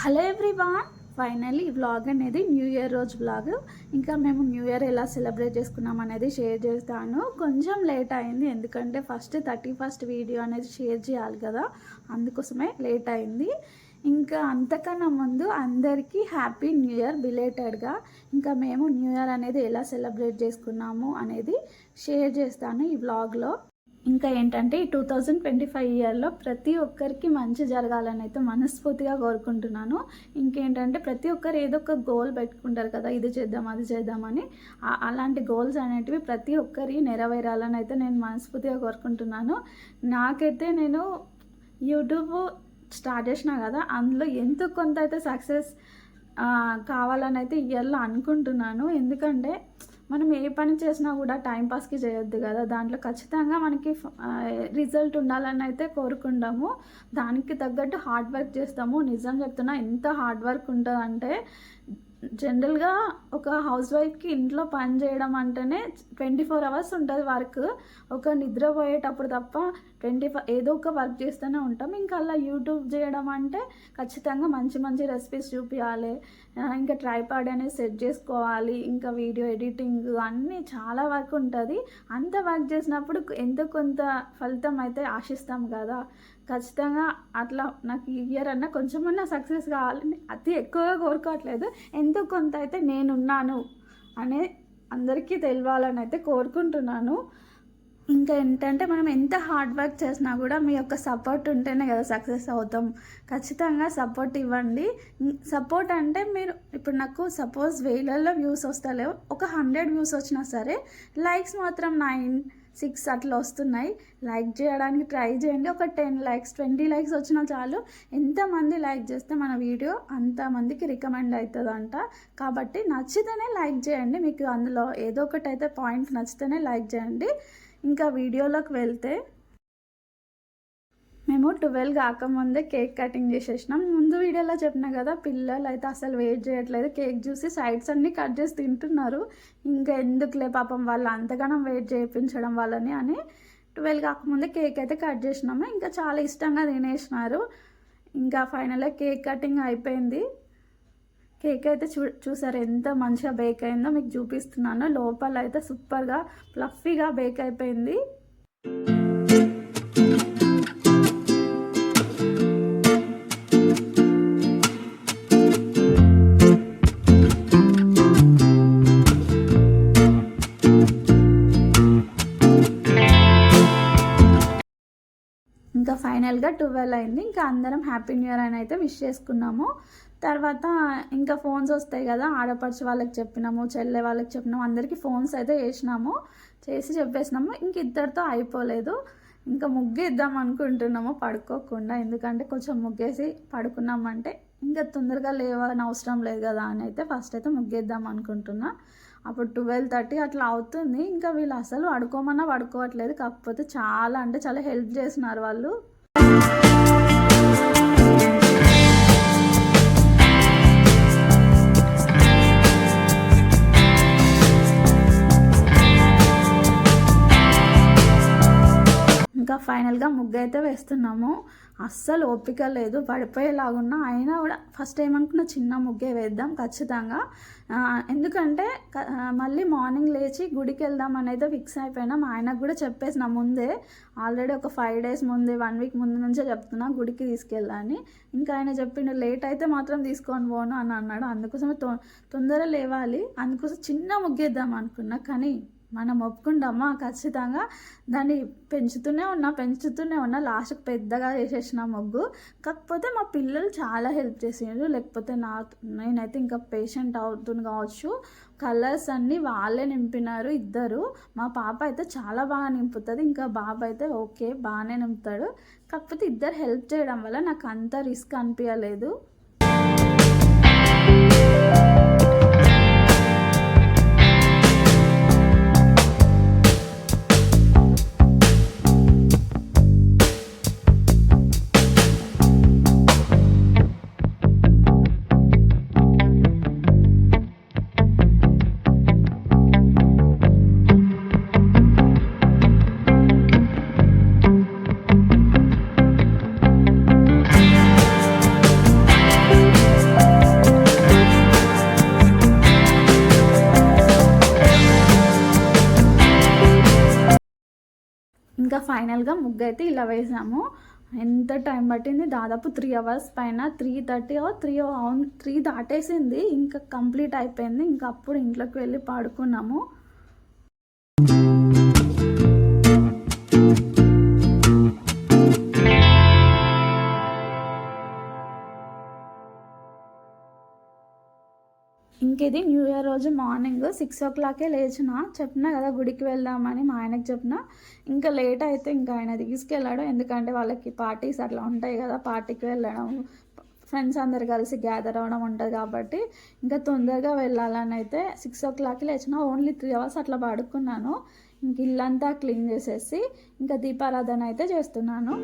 Hello everyone finally ఈ vlog అనేది new year రోజు వ్లాగ్. ఇంకా మేము న్యూ ఇయర్ ఎలా సెలబ్రేట్ చేసుకున్నాం అనేది షేర్ చేస్తాను. కొంచెం లేట్ అయింది ఎందుకంటే ఫస్ట్ థర్టీ ఫస్ట్ వీడియో అనేది షేర్ చేయాలి కదా అందుకోసమే లేట్ అయింది. ఇంకా అంతకన్నా ముందు అందరికీ హ్యాపీ న్యూ ఇయర్ బిలేటెడ్గా. ఇంకా మేము న్యూ ఇయర్ అనేది ఎలా సెలబ్రేట్ చేసుకున్నాము అనేది షేర్ చేస్తాను ఈ వ్లాగ్లో. ఇంకా ఏంటంటే ఈ టూ థౌజండ్ ట్వంటీ ఫైవ్ ఇయర్లో ప్రతి ఒక్కరికి మంచి జరగాలని అయితే మనస్ఫూర్తిగా కోరుకుంటున్నాను. ఇంకేంటంటే ప్రతి ఒక్కరు ఏదో ఒక గోల్ పెట్టుకుంటారు కదా ఇది చేద్దాం అది చేద్దామని అలాంటి గోల్స్ అనేటివి ప్రతి ఒక్కరి నెరవేరాలని అయితే నేను మనస్ఫూర్తిగా కోరుకుంటున్నాను. నాకైతే నేను యూట్యూబ్ స్టార్ట్ చేసిన కదా అందులో ఎంతో కొంత అయితే సక్సెస్ కావాలని అయితే ఇయర్లో అనుకుంటున్నాను. ఎందుకంటే మనం ఏ పని చేసినా కూడా టైంపాస్కి చేయొద్దు కదా. దాంట్లో ఖచ్చితంగా మనకి రిజల్ట్ ఉండాలని అయితే కోరుకుంటాము. దానికి తగ్గట్టు హార్డ్ వర్క్ చేస్తాము. నిజం చెప్తున్నా ఎంత హార్డ్ వర్క్ ఉంటుందంటే జనరల్గా ఒక హౌస్ వైఫ్కి ఇంట్లో పని చేయడం అంటేనే ట్వంటీ ఫోర్ అవర్స్ ఉంటుంది వర్క్. ఒక నిద్రపోయేటప్పుడు తప్ప ట్వంటీ ఫైవ్ ఏదో ఒక వర్క్ చేస్తూనే ఉంటాం. ఇంకా అలా యూట్యూబ్ చేయడం అంటే ఖచ్చితంగా మంచి మంచి రెసిపీస్ చూపించాలి ఇంకా ట్రైపాడ్ అనేది సెట్ చేసుకోవాలి. ఇంకా వీడియో ఎడిటింగ్ అన్నీ చాలా వర్క్ ఉంటుంది. అంత వర్క్ చేసినప్పుడు ఎంతో కొంత ఫలితం అయితే ఆశిస్తాం కదా. ఖచ్చితంగా అట్లా నాకు ఈ ఇయర్ అన్న కొంచెమన్నా సక్సెస్ కావాలని అతి ఎక్కువగా కోరుకోవట్లేదు. ఎంతో కొంత అయితే నేనున్నాను అనే అందరికీ తెలియాలని అయితే కోరుకుంటున్నాను. ఇంకా ఏంటంటే మనం ఎంత హార్డ్ వర్క్ చేసినా కూడా మీ యొక్క సపోర్ట్ ఉంటేనే కదా సక్సెస్ అవుతాం. ఖచ్చితంగా సపోర్ట్ ఇవ్వండి. సపోర్ట్ అంటే మీరు ఇప్పుడు నాకు సపోజ్ వేలలో వ్యూస్ వస్తలేవు ఒక హండ్రెడ్ వ్యూస్ వచ్చినా సరే లైక్స్ మాత్రం నైన్ సిక్స్ అట్లా వస్తున్నాయి. లైక్ చేయడానికి ట్రై చేయండి. ఒక టెన్ లైక్స్ ట్వంటీ లైక్స్ వచ్చినా చాలు. ఎంతమంది లైక్ చేస్తే మన వీడియో అంతమందికి రికమెండ్ అవుతుందంట కాబట్టి నచ్చితేనే లైక్ చేయండి. మీకు అందులో ఏదో ఒకటి అయితే పాయింట్ నచ్చితేనే లైక్ చేయండి. ఇంకా వీడియోలోకి వెళ్తే మేము ట్వెల్వ్ కాకముందే కేక్ కటింగ్ చేసేసినాం. ముందు వీడియోలో చెప్పినా కదా పిల్లలు అయితే అసలు వెయిట్ చేయట్లేదు. కేక్ చూసి సైడ్స్ అన్నీ కట్ చేసి తింటున్నారు. ఇంకా ఎందుకులే పాపం వాళ్ళు అంతగానం వెయిట్ చేయించడం వాళ్ళని అని ట్వెల్వ్ కాకముందే కేక్ అయితే కట్ చేసినాము. ఇంకా చాలా ఇష్టంగా తినేసినారు. ఇంకా ఫైనల్గా కేక్ కటింగ్ అయిపోయింది. కేక్ అయితే చూ చూసారు ఎంత మంచిగా బేక్ అయిందో మీకు చూపిస్తున్నాను. లోపల అయితే సూపర్గా ఫ్లఫీగా బేక్ అయిపోయింది. ఫైనల్గా ట్వెల్వ్ అయింది. ఇంకా అందరం హ్యాపీ న్యూ ఇయర్ అని అయితే విష్ చేసుకున్నాము. తర్వాత ఇంకా ఫోన్స్ వస్తాయి కదా ఆడపడుచు వాళ్ళకి చెప్పినాము చెల్లె వాళ్ళకి చెప్పినాము అందరికీ ఫోన్స్ అయితే చేసినాము చేసి చెప్పేసినాము. ఇంక ఇద్దరితో అయిపోలేదు. ఇంకా ముగ్గేద్దాం అనుకుంటున్నాము పడుకోకుండా. ఎందుకంటే కొంచెం ముగ్గేసి పడుకున్నామంటే ఇంకా తొందరగా లేవని అవసరం లేదు కదా అని అయితే ఫస్ట్ అయితే ముగ్గేద్దాం అనుకుంటున్నా. అప్పుడు ట్వెల్వ్ థర్టీ అట్లా అవుతుంది. ఇంకా వీళ్ళు అసలు పడుకోమన్నా పడుకోవట్లేదు. కాకపోతే చాలా అంటే చాలా హెల్ప్ చేస్తున్నారు వాళ్ళు. ఇంకా ఫైనల్గా ముగ్గు అయితే వేస్తున్నాము. అస్సలు ఓపిక లేదు. పడిపోయేలాగున్నా అయినా కూడా ఫస్ట్ ఏమనుకున్న చిన్న ముగ్గే వేద్దాం ఖచ్చితంగా. ఎందుకంటే మళ్ళీ మార్నింగ్ లేచి గుడికి వెళ్దాం అనేది ఫిక్స్ అయిపోయినాం ఆయనకు కూడా చెప్పేసిన ముందే ఆల్రెడీ ఒక ఫైవ్ డేస్ ముందే వన్ వీక్ ముందు నుంచే చెప్తున్నా గుడికి తీసుకెళ్ళాలని. ఇంకా ఆయన చెప్పిండు లేట్ అయితే మాత్రం తీసుకొని పోను అని అన్నాడు. అందుకోసమే తొ తొందర లేవాలి. అందుకోసం చిన్న ముగ్గేద్దాం అనుకున్నా. కానీ మనం ఒప్పుకుంటామా? ఖచ్చితంగా. దాన్ని పెంచుతూనే ఉన్నా పెంచుతూనే ఉన్నా లాస్ట్కి పెద్దగా చేసేసిన మొగ్గు. కాకపోతే మా పిల్లలు చాలా హెల్ప్ చేసిండ్రు. లేకపోతే నా నేనైతే ఇంకా పేషెంట్ అవుతుంది కావచ్చు. కలర్స్ అన్నీ వాళ్ళే నింపినారు ఇద్దరు. మా పాప అయితే చాలా బాగా నింపుతుంది. ఇంకా బాబు అయితే ఓకే బాగానే నింపుతాడు. కాకపోతే ఇద్దరు హెల్ప్ చేయడం వల్ల నాకు అంత రిస్క్ అనిపించలేదు ఇంకా ఫైనల్గా ముగ్గు అయితే ఇలా వేసాము. ఎంత టైం పట్టింది? దాదాపు త్రీ అవర్స్ పైన త్రీ థర్టీ త్రీ అవును త్రీ దాటేసింది. ఇంకా కంప్లీట్ అయిపోయింది. ఇంకా అప్పుడు ఇంట్లోకి వెళ్ళి పాడుకున్నాము. ఇంకేది? న్యూ ఇయర్ రోజు మార్నింగ్ సిక్స్ ఓ క్లాకే లేచిన చెప్పినా కదా గుడికి వెళ్దామని మా ఆయనకి చెప్పిన. ఇంకా లేట్ అయితే ఇంకా ఆయన తీసుకెళ్ళాడు. ఎందుకంటే వాళ్ళకి పార్టీస్ అట్లా ఉంటాయి కదా పార్టీకి వెళ్ళడం ఫ్రెండ్స్ అందరు కలిసి గ్యాదర్ అవ్వడం ఉంటుంది కాబట్టి ఇంకా తొందరగా వెళ్ళాలని అయితే సిక్స్ ఓ క్లాక్కి లేచిన. ఓన్లీ త్రీ అవర్స్ అట్లా పడుకున్నాను. ఇంక ఇల్లంతా క్లీన్ చేసేసి ఇంకా దీపారాధన అయితే చేస్తున్నాను.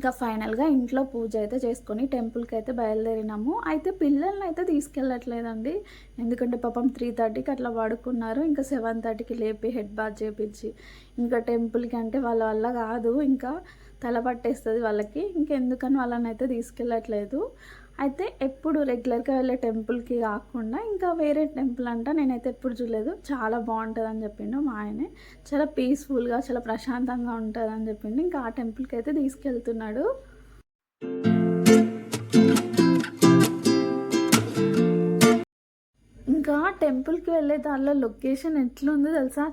ఇంకా ఫైనల్గా ఇంట్లో పూజ అయితే చేసుకొని టెంపుల్కి అయితే బయలుదేరినాము. అయితే పిల్లల్ని అయితే తీసుకెళ్ళట్లేదండి. ఎందుకంటే పాపం త్రీ థర్టీకి అట్లా పడుకున్నారు. ఇంకా సెవెన్ థర్టీకి లేపి హెడ్ బాత్ చేపించి ఇంకా టెంపుల్కి అంటే వాళ్ళ వల్ల కాదు. ఇంకా తల పట్టేస్తుంది వాళ్ళకి. ఇంకెందుకని వాళ్ళని అయితే తీసుకెళ్ళట్లేదు. అయితే ఎప్పుడు రెగ్యులర్గా వెళ్ళే టెంపుల్కి కాకుండా ఇంకా వేరే టెంపుల్ అంట నేనైతే ఎప్పుడు చూడలేదు. చాలా బాగుంటుంది అని చెప్పిండు మా ఆయనే. చాలా పీస్ఫుల్గా చాలా ప్రశాంతంగా ఉంటుంది అని చెప్పిండు. ఇంకా ఆ టెంపుల్కి అయితే తీసుకెళ్తున్నాడు. టెంపుల్కి వెళ్ళే దానిలో లొకేషన్ ఎట్లుందో తెలుసా?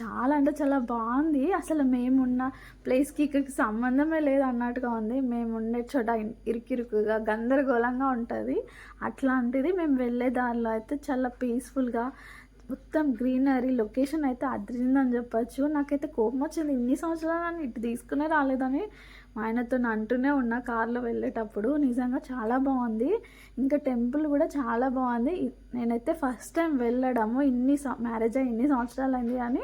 చాలా అంటే చాలా బాగుంది. అసలు మేమున్న ప్లేస్కి ఇక్కడికి సంబంధమే లేదు అన్నట్టుగా ఉంది. మేము ఉండే చోట ఇరుకిరుకుగా గందరగోళంగా ఉంటుంది. అట్లాంటిది మేము వెళ్ళే దారిలో అయితే చాలా పీస్ఫుల్గా మొత్తం గ్రీనరీ లొకేషన్ అయితే అదిరిందని చెప్పచ్చు. నాకైతే కోపం వచ్చింది. ఇన్ని సంవత్సరాలు ఇటు తీసుకునే రాలేదని మా ఆయనతో అంటూనే ఉన్నా కార్లో వెళ్ళేటప్పుడు. నిజంగా చాలా బాగుంది. ఇంకా టెంపుల్ కూడా చాలా బాగుంది. నేనైతే ఫస్ట్ టైం వెళ్ళడము. ఇన్ని మ్యారేజ్ అయ్యి ఇన్ని సంవత్సరాలు అయింది కానీ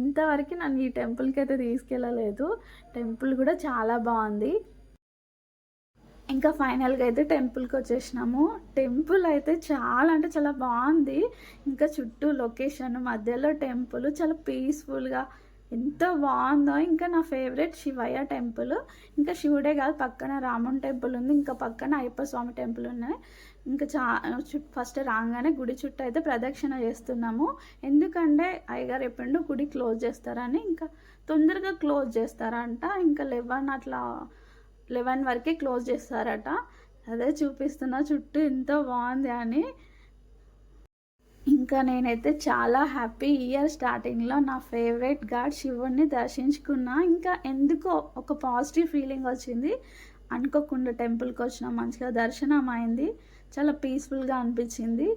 ఇంతవరకు నన్ను ఈ టెంపుల్కి అయితే తీసుకెళ్ళలేదు. టెంపుల్ కూడా చాలా బాగుంది. ఇంకా ఫైనల్గా అయితే టెంపుల్కి వచ్చేసినాము. టెంపుల్ అయితే చాలా అంటే చాలా బాగుంది. ఇంకా చుట్టూ లొకేషన్ మధ్యలో టెంపుల్ చాలా పీస్ఫుల్గా ఎంత బాగుందో. ఇంకా నా ఫేవరెట్ శివయ్య టెంపుల్. ఇంకా శివుడే కాదు పక్కన రాముని టెంపుల్ ఉంది. ఇంకా పక్కన అయ్యప్ప స్వామి టెంపుల్ ఉన్నాయి ఇంకా చా ఫస్ట్ రాగానే గుడి చుట్టూ అయితే ప్రదక్షిణ చేస్తున్నాము. ఎందుకంటే అయ్యగారు ఎప్పుడు గుడి క్లోజ్ చేస్తారని. ఇంకా తొందరగా క్లోజ్ చేస్తారంట. ఇంకా లెవెన్ అట్లా లెవెన్ వరకే క్లోజ్ చేస్తారట. అదే చూపిస్తున్నా చుట్టూ ఎంత బాగుంది అని. ఇంకా నేనైతే చాలా హ్యాపీ ఇయర్ స్టార్టింగ్లో నా ఫేవరెట్ గాడ్ శివుణ్ణి దర్శించుకున్నా. ఇంకా ఎందుకో ఒక పాజిటివ్ ఫీలింగ్ వచ్చింది. అనుకోకుండా టెంపుల్కి వచ్చిన మంచిగా దర్శనం అయింది. చాలా పీస్ఫుల్గా అనిపించింది.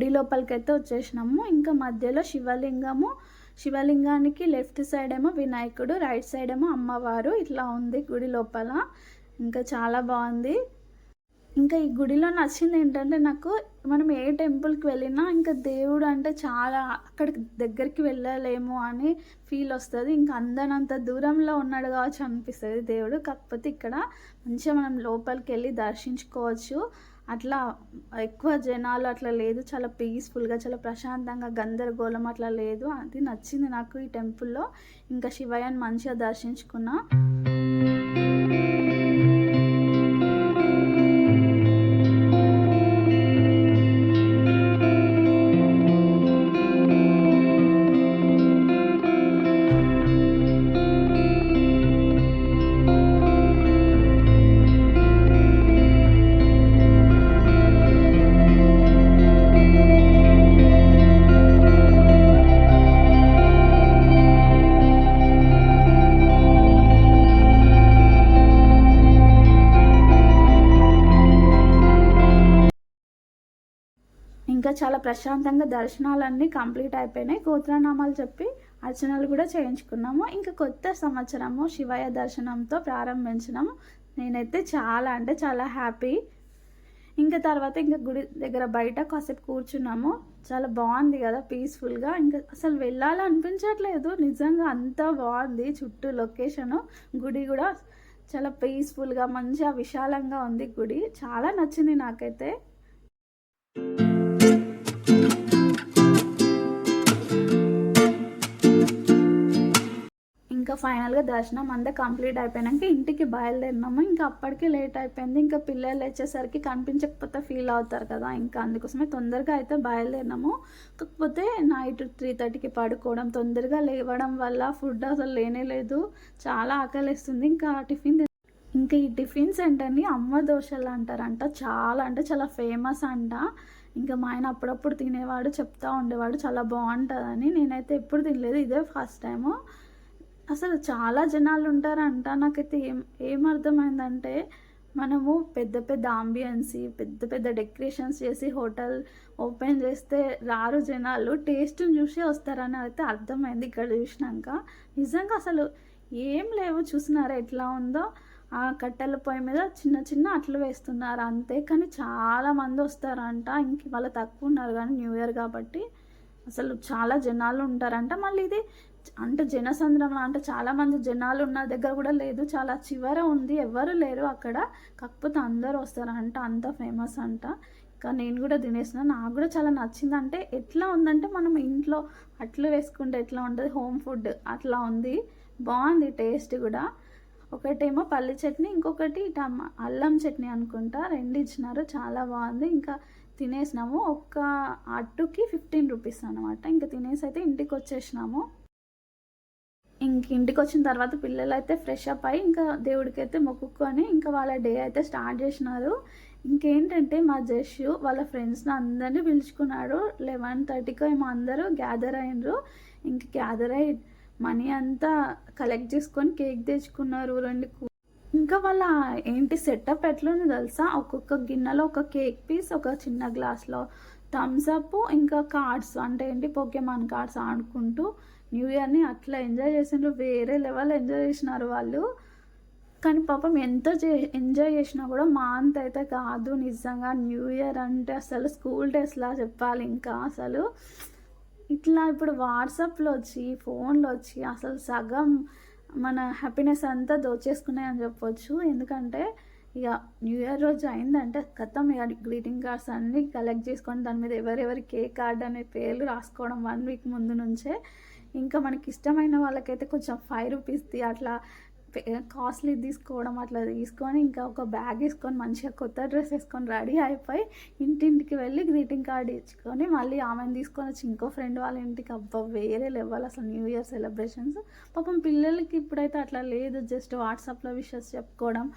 గుడి లోపలికి అయితే వచ్చేసినాము. ఇంకా మధ్యలో శివలింగము. శివలింగానికి లెఫ్ట్ సైడ్ ఏమో వినాయకుడు రైట్ సైడ్ ఏమో అమ్మవారు. ఇట్లా ఉంది గుడి లోపల. ఇంకా చాలా బాగుంది. ఇంకా ఈ గుడిలో నచ్చింది ఏంటంటే నాకు మనం ఏ టెంపుల్కి వెళ్ళినా ఇంకా దేవుడు అంటే చాలా అక్కడికి దగ్గరికి వెళ్ళలేము అని ఫీల్ వస్తుంది. ఇంకా అందనంత దూరంలో ఉన్నాడు కావచ్చు అనిపిస్తుంది దేవుడు. కాకపోతే ఇక్కడ మంచిగా మనం లోపలికి వెళ్ళి దర్శించుకోవచ్చు. అట్లా ఎక్కువ జనాలు అట్లా లేదు. చాలా పీస్ఫుల్గా చాలా ప్రశాంతంగా గందరగోళం అట్లా లేదు. అది నచ్చింది నాకు ఈ టెంపుల్లో ఇంకా శివయ్యని మంచిగా దర్శించుకున్నా. ఇంకా చాలా ప్రశాంతంగా దర్శనాలన్నీ కంప్లీట్ అయిపోయినాయి. గోత్రనామాలు చెప్పి అర్చనలు కూడా చేయించుకున్నాము. ఇంకా కొత్త సంవత్సరము శివయ్య దర్శనంతో ప్రారంభించినాము. నేనైతే చాలా అంటే చాలా హ్యాపీ. ఇంకా తర్వాత ఇంకా గుడి దగ్గర బయట కాసేపు కూర్చున్నాము. చాలా బాగుంది కదా పీస్ఫుల్గా. ఇంకా అసలు వెళ్ళాలనిపించట్లేదు. నిజంగా అంత బాగుంది చుట్టూ లొకేషను. గుడి కూడా చాలా పీస్ఫుల్గా మంచిగా విశాలంగా ఉంది గుడి. చాలా నచ్చింది నాకైతే. ఫైనల్గా దర్శనం అంతా కంప్లీట్ అయిపోయినాక ఇంటికి బయలుదేరినాము. ఇంకా అప్పటికే లేట్ అయిపోయింది. ఇంకా పిల్లలు వచ్చేసరికి కనిపించకపోతే ఫీల్ అవుతారు కదా. ఇంకా అందుకోసమే తొందరగా అయితే బయలుదేరినాము. కాకపోతే నైట్ త్రీ థర్టీకి పడుకోవడం తొందరగా లేవడం వల్ల ఫుడ్ అసలు లేనే లేదు. చాలా ఆకలిస్తుంది. ఇంకా టిఫిన్ ఇంకా ఈ టిఫిన్ సెంటర్ని అమ్మ దోశలు అంటారంట. చాలా అంటే చాలా ఫేమస్ అంట. ఇంకా మా ఆయన అప్పుడప్పుడు తినేవాడు చెప్తా ఉండేవాడు. చాలా బాగుంటుందని నేనైతే ఎప్పుడు తినలేదు. ఇదే ఫస్ట్ టైము అసలు చాలా జనాలు ఉంటారంట నాకైతే ఏం ఏం అర్థమైందంటే మనము పెద్ద పెద్ద ఆంబియన్సీ పెద్ద పెద్ద డెకరేషన్స్ చేసి హోటల్ ఓపెన్ చేస్తే రారు జనాలు టేస్ట్ని చూసి వస్తారని అయితే అర్థమైంది ఇక్కడ చూసినాక. నిజంగా అసలు ఏం లేవు చూసినారా? ఎట్లా ఉందో? ఆ కట్టెల పొయ్యి మీద చిన్న చిన్న అట్లు వేస్తున్నారు అంతే. కానీ చాలా మంది వస్తారంట. ఇంక వాళ్ళు తక్కువ ఉన్నారు కానీ న్యూ ఇయర్ కాబట్టి అసలు చాలా జనాలు ఉంటారంట. మళ్ళీ ఇది అంటే జనసంద్రం అంటే చాలామంది జనాలు ఉన్న దగ్గర కూడా లేదు చాలా చివర ఉంది ఎవరు లేరు అక్కడ. కాకపోతే అందరూ వస్తారు అంట అంత ఫేమస్ అంట. ఇంకా నేను కూడా తినేసిన నాకు కూడా చాలా నచ్చింది. అంటే ఎట్లా ఉందంటే మనం ఇంట్లో అట్లు వేసుకుంటే ఎట్లా ఉంటుంది? హోమ్ ఫుడ్ అట్లా ఉంది. బాగుంది టేస్ట్ కూడా. ఒకటేమో పల్లి చట్నీ ఇంకొకటి టమా అల్లం చట్నీ అనుకుంటా. రెండు ఇచ్చినారు చాలా బాగుంది. ఇంకా తినేసినాము. ఒక్క అట్టుకి ఫిఫ్టీన్ రూపీస్ అనమాట ఇంకా తినేసి అయితే ఇంటికి వచ్చేసినాము. ఇంక ఇంటికి వచ్చిన తర్వాత పిల్లలు అయితే ఫ్రెష్ అప్ అయ్యి ఇంకా దేవుడికి అయితే మొక్కుకొని ఇంకా వాళ్ళ డే అయితే స్టార్ట్ చేసినారు. ఇంకేంటంటే మా జష్ వాళ్ళ ఫ్రెండ్స్ని అందరినీ పిలుచుకున్నాడు. లెవెన్ థర్టీకి ఏమో అందరూ గ్యాదర్ అయినరు. ఇంక గ్యాదర్ అయ్యి మనీ అంతా కలెక్ట్ చేసుకొని కేక్ తెచ్చుకున్నారు రెండు ఇంకా వాళ్ళ ఏంటి సెటప్ ఎట్లుంది తెలుసా? ఒక్కొక్క గిన్నెలో ఒక కేక్ పీస్ ఒక చిన్న గ్లాస్లో థమ్స్ అప్ ఇంకా కార్డ్స్ అంటే ఏంటి పోకేమాన్ కార్డ్స్ ఆడుకుంటూ న్యూ ఇయర్ని అట్లా ఎంజాయ్ చేసిండ్రు. వేరే లెవెల్ ఎంజాయ్ చేసినారు వాళ్ళు. కానీ పాపం ఎంత చే ఎంజాయ్ చేసినా కూడా మా అంత అయితే కాదు నిజంగా. న్యూ ఇయర్ అంటే అసలు స్కూల్ డేస్లా చెప్పాలి ఇంకా అసలు. ఇట్లా ఇప్పుడు వాట్సాప్లో వచ్చి ఫోన్లో వచ్చి అసలు సగం మన హ్యాపీనెస్ అంతా దోచేసుకున్నాయని చెప్పొచ్చు. ఎందుకంటే ఇక న్యూ ఇయర్ రోజు అయిందంటే కథం ఇక గ్రీటింగ్ కార్డ్స్ అన్నీ కలెక్ట్ చేసుకొని దాని మీద ఎవరెవరి కేక్ కార్డ్ అనే పేర్లు రాసుకోవడం వన్ వీక్ ముందు నుంచే. ఇంకా మనకి ఇష్టమైన వాళ్ళకైతే కొంచెం ఫైవ్ రూపీస్ది అట్లా కాస్ట్లీ తీసుకోవడం అట్లా తీసుకొని ఇంకా ఒక బ్యాగ్ వేసుకొని మంచిగా కొత్త డ్రెస్ వేసుకొని రెడీ అయిపోయి ఇంటింటికి వెళ్ళి గ్రీటింగ్ కార్డ్ ఇచ్చుకొని మళ్ళీ ఆమెను తీసుకొని వచ్చి ఇంకో ఫ్రెండ్ వాళ్ళ ఇంటికి అబ్బా వేరే లెవెల్ అసలు న్యూ ఇయర్ సెలబ్రేషన్స్ పాపం పిల్లలకి ఇప్పుడైతే అట్లా లేదు. జస్ట్ వాట్సాప్లో విషెస్ చెప్పుకోవడం.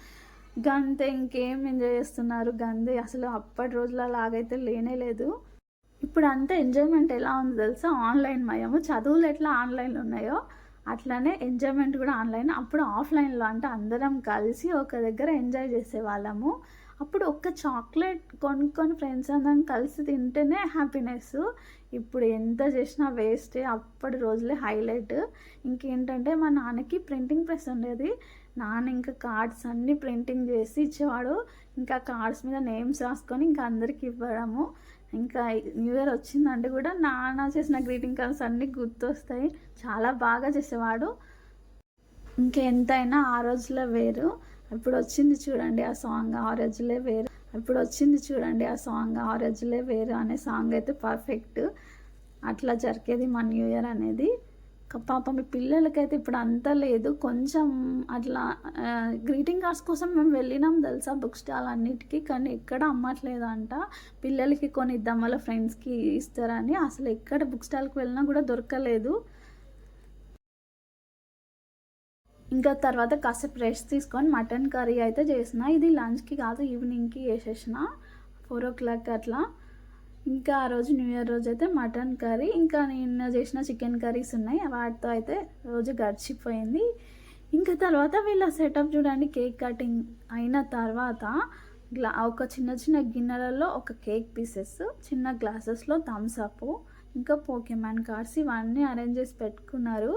గంతే ఇంకేం ఎంజాయ్ చేస్తున్నారు? గంతే. అసలు అప్పటి రోజుల లాగైతే లేనే లేదు. ఇప్పుడు అంతా ఎంజాయ్మెంట్ ఎలా ఉందో తెలుసా? ఆన్లైన్ మయము. చదువులు ఎట్లా ఆన్లైన్లో ఉన్నాయో అట్లానే ఎంజాయ్మెంట్ కూడా ఆన్లైన్ అప్పుడు ఆఫ్లైన్లో అంటే అందరం కలిసి ఒక దగ్గర ఎంజాయ్ చేసేవాళ్ళము. అప్పుడు ఒక్క చాక్లెట్ కొనుక్కొని ఫ్రెండ్స్ అందరం కలిసి తింటేనే హ్యాపీనెస్ ఇప్పుడు ఎంత చేసినా వేస్టే అప్పటి రోజులే హైలైట్ ఇంకేంటంటే మా నాన్నకి ప్రింటింగ్ ప్రెస్ ఉండేది. నాన్న ఇంకా కార్డ్స్ అన్నీ ప్రింటింగ్ చేసి ఇచ్చేవాడు. ఇంకా కార్డ్స్ మీద నేమ్స్ రాసుకొని ఇంకా అందరికి ఇవ్వడము. ఇంకా న్యూ ఇయర్ వచ్చిందంటే కూడా నాన్న చేసిన గ్రీటింగ్ కార్డ్స్ అన్నీ గుర్తొస్తాయి. చాలా బాగా చేసేవాడు. ఇంకెంతైనా ఆ రోజులే వేరు. ఇప్పుడు వచ్చింది చూడండి ఆ సాంగ్ ఆ రోజులే వేరు. ఇప్పుడు వచ్చింది చూడండి ఆ సాంగ్ ఆ రోజులే వేరు అనే సాంగ్ అయితే పర్ఫెక్ట్. అట్లా జరిగేది మా న్యూ ఇయర్ అనేది. పాపం మీ పిల్లలకైతే ఇప్పుడు అంతా లేదు. కొంచెం అట్లా గ్రీటింగ్ కార్డ్స్ కోసం మేము వెళ్ళినాం తెలుసా బుక్ స్టాల్ అన్నిటికీ కానీ ఎక్కడ అమ్మట్లేదు అంట పిల్లలకి కొన్ని ఇద్దాం వాళ్ళ ఫ్రెండ్స్కి ఇస్తారని. అసలు ఎక్కడ బుక్ స్టాల్కి వెళ్ళినా కూడా దొరకలేదు. ఇంకా తర్వాత కాసేపు రెస్ట్ తీసుకొని మటన్ కర్రీ అయితే చేసిన. ఇది లంచ్కి కాదు ఈవినింగ్కి వేసేసిన ఫోర్ ఓ క్లాక్ అట్లా. ఇంకా ఆ రోజు న్యూ ఇయర్ రోజు అయితే మటన్ కర్రీ. ఇంకా నిన్న చేసిన చికెన్ కర్రీస్ ఉన్నాయి. వాటితో అయితే రోజు గడిచిపోయింది. ఇంకా తర్వాత వీళ్ళ సెటప్ చూడండి. కేక్ కటింగ్ అయిన తర్వాత గ్లా ఒక చిన్న చిన్న గిన్నెలలో ఒక కేక్ పీసెస్ చిన్న గ్లాసెస్లో థమ్స్ అప్ ఇంకా పోకెమాన్ కార్డ్స్ ఇవన్నీ అరేంజ్ చేసి పెట్టుకున్నారు.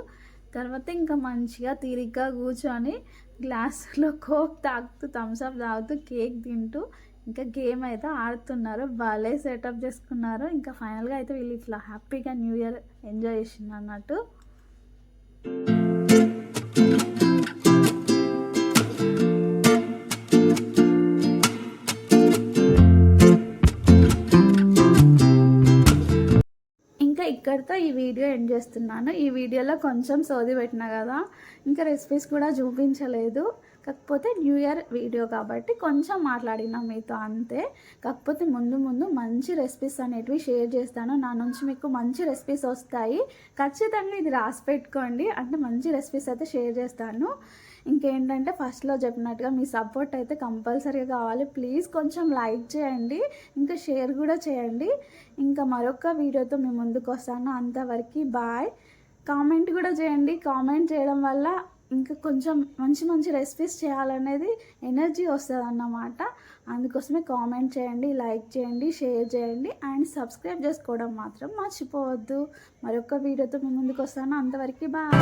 తర్వాత ఇంకా మంచిగా తీరిగ్గా కూర్చొని గ్లాసులో కోక్ తాగుతూ థమ్స్ అప్ తాగుతూ కేక్ తింటూ ఇంకా గేమ్ అయితే ఆడుతున్నారు. భలే సెటప్ చేసుకున్నారు. ఇంకా ఫైనల్గా అయితే వీళ్ళు ఇట్లా హ్యాపీగా న్యూ ఇయర్ ఎంజాయ్ చేసింది అన్నట్టు. ఇంకా ఇక్కడితో ఈ వీడియో ఎండ్ చేస్తున్నాను. ఈ వీడియోలో కొంచెం సోది పెట్టినా కదా. ఇంకా రెసిపీస్ కూడా చూపించలేదు. కాకపోతే న్యూ ఇయర్ వీడియో కాబట్టి కొంచెం మాట్లాడినా మీతో అంతే. కాకపోతే ముందు ముందు మంచి రెసిపీస్ అనేటివి షేర్ చేస్తాను. నా నుంచి మీకు మంచి రెసిపీస్ వస్తాయి. ఖచ్చితంగా ఇది రాసి పెట్టుకోండి. అంటే మంచి రెసిపీస్ అయితే షేర్ చేస్తాను. ఇంకేంటంటే ఫస్ట్లో చెప్పినట్టుగా మీ సపోర్ట్ అయితే కంపల్సరీగా కావాలి. ప్లీజ్ కొంచెం లైక్ చేయండి. ఇంకా షేర్ కూడా చేయండి. ఇంకా మరొక వీడియోతో మీ ముందుకు వస్తాను. అంతవరకు బాయ్. కామెంట్ కూడా చేయండి. కామెంట్ చేయడం వల్ల ఇంకా కొంచెం మంచి మంచి రెసిపీస్ చేయాలనేది ఎనర్జీ వస్తుంది అన్నమాట అందుకోసమే కామెంట్ చేయండి లైక్ చేయండి షేర్ చేయండి అండ్ సబ్స్క్రైబ్ చేసుకోవడం మాత్రం మర్చిపోవద్దు. మరొక వీడియోతో మీ ముందుకు వస్తాను. అంతవరకు బాయ్